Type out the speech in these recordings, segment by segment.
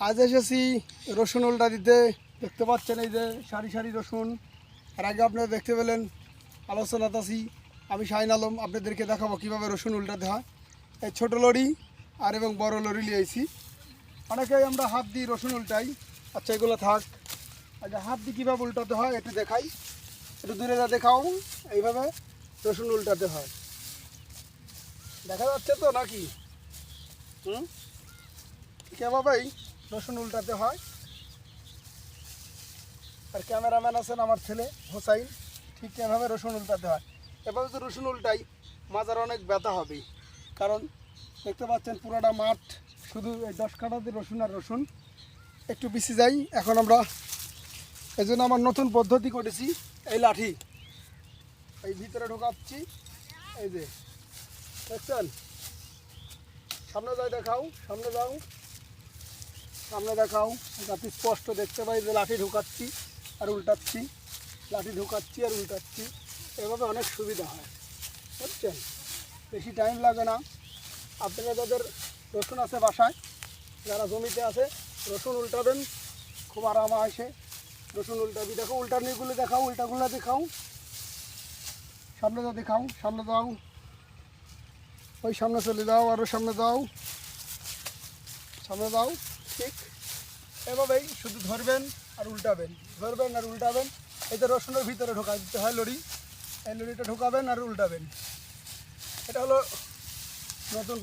আজ এসেছি রসুন উল্টা দিতে। দেখতে পাচ্ছেন এই যে সারি সারি রসুন। আর আগে আপনারা দেখতে পেলেন, আলোচনাতে আছি। আমি শাহিন আলম, আপনাদেরকে দেখাবো কীভাবে রসুন উল্টাতে হয়। এই ছোটো লরি আর এবং বড় লরি নিয়েছি অনেকেই আমরা হাত দিয়ে রসুন উল্টাই। আচ্ছা এগুলো থাক। আচ্ছা হাত দিয়ে কীভাবে উল্টাতে হয় একটু দেখাই। একটু দূরে যা দেখাও। এইভাবে রসুন উল্টাতে হয়। দেখা যাচ্ছে তো নাকি? হুম? ঠিক এভাবেই রসুন উল্টাতে হয়। আর ক্যামেরাম্যান আছেন আমার ছেলে, হোসাইন। ঠিক এভাবে রসুন উল্টাতে হয়। এভাবে তো রসুন উল্টাই, মাজার অনেক ব্যথা হবে। কারণ দেখতে পাচ্ছেন পুরোটা মাঠ শুধু এই দশ কাঠাতে রসুন আর রসুন। একটু বেশি যাই, এখন আমরা এই জন্য আমার নতুন পদ্ধতি করেছি, এই লাঠি। এই ভিতরে ঢোকাচ্ছি। এই যে, দেখছেন? সামনে যাই দেখাও, সামনে যাও। সামনে দেখাও। যাতে স্পষ্ট দেখতে পাই যে লাঠি ঢুকাচ্ছি আর উল্টাচ্ছি। লাঠি ঢুকাচ্ছি আর উল্টাচ্ছি। এভাবে অনেক সুবিধা হয়। বুঝছেন? বেশি টাইম লাগে না। আপনারা যাদের রসুন আছে বাসায়, যারা জমিতে আছে, রসুন উল্টাবেন। খুব আরাম আসে। রসুন উল্টাবি। দেখো, উল্টানিগুলো দেখাও, উল্টাগুলো দেখাও। সামনে যা দেখাও। সামনে দাও। ওই সামনে চলে যাও আরও সামনে দাও। সামনে দাও। ঠিক এভাবেই শুধু ধরবেন আর উল্টাবেন। ধরবেন আর উল্টাবেন। এতে রসুনের ভিতরে ঢোকা দিতে হয় লড়ি। এই লড়িটা ঢোকাবেন আর উল্টাবেন। এটা হলো নতুন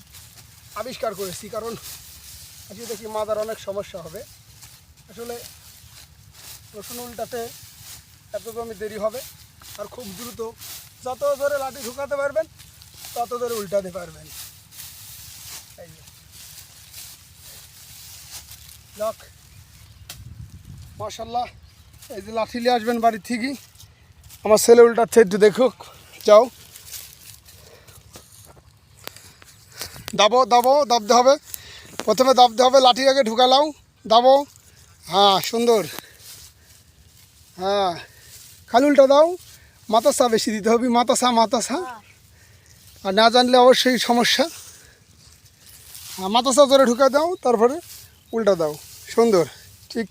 আবিষ্কার করেছি, কারণ আজকে দেখি মাদার অনেক সমস্যা হবে। আসলে রসুন উল্টাতে এত জমি দেরি হবে আর খুব দ্রুত যত ধরে লাঠি ঢুকাতে পারবেন, তত ধরে উল্টাতে পারবেন। এই। যাক মার্শাল্লাহ এই যে লাঠি নিয়ে আসবেন বাড়ি থেকেই আমার ছেলে উল্টাচ্ছে একটু দেখুক। যাও। দাবো দাবো, দাবতে হবে। প্রথমে দাবতে হবে, লাঠি আগে ঢুকালাও। দাবো। হ্যাঁ সুন্দর। হ্যাঁ। খালি উল্টা দাও। মাতাসা বেশি দিতে হবে। মাতাসা মাতাসা। আর না জানলে অবশ্যই সমস্যা। হ্যাঁ মাতাসা ধরে ঢুকা দাও, তারপরে উল্টা দাও। সুন্দর। ঠিক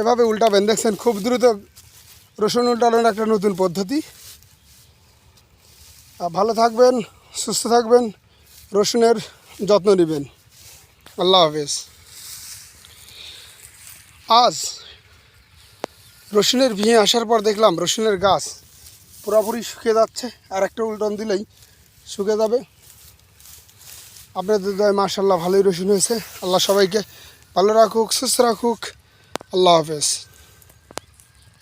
এভাবে উল্টাবেন দেখছেন, খুব দ্রুত রসুন উল্টানোর একটা নতুন পদ্ধতি। আর ভালো থাকবেন, সুস্থ থাকবেন, রসুনের যত্ন নেবেন। আল্লাহ হাফেজ। আজ রসুনের ভিয়ে আসার পর দেখলাম রসুনের গাছ পুরোপুরি শুকিয়ে যাচ্ছে, আর একটা উল্টন দিলেই শুকিয়ে যাবে। আপনাদের দয় মাশাল্লাহ ভালোই রসুন হয়েছে। আল্লাহ সবাইকে ভালো রাখুক সুস্থ রাখুক। আল্লাহ হাফেজ।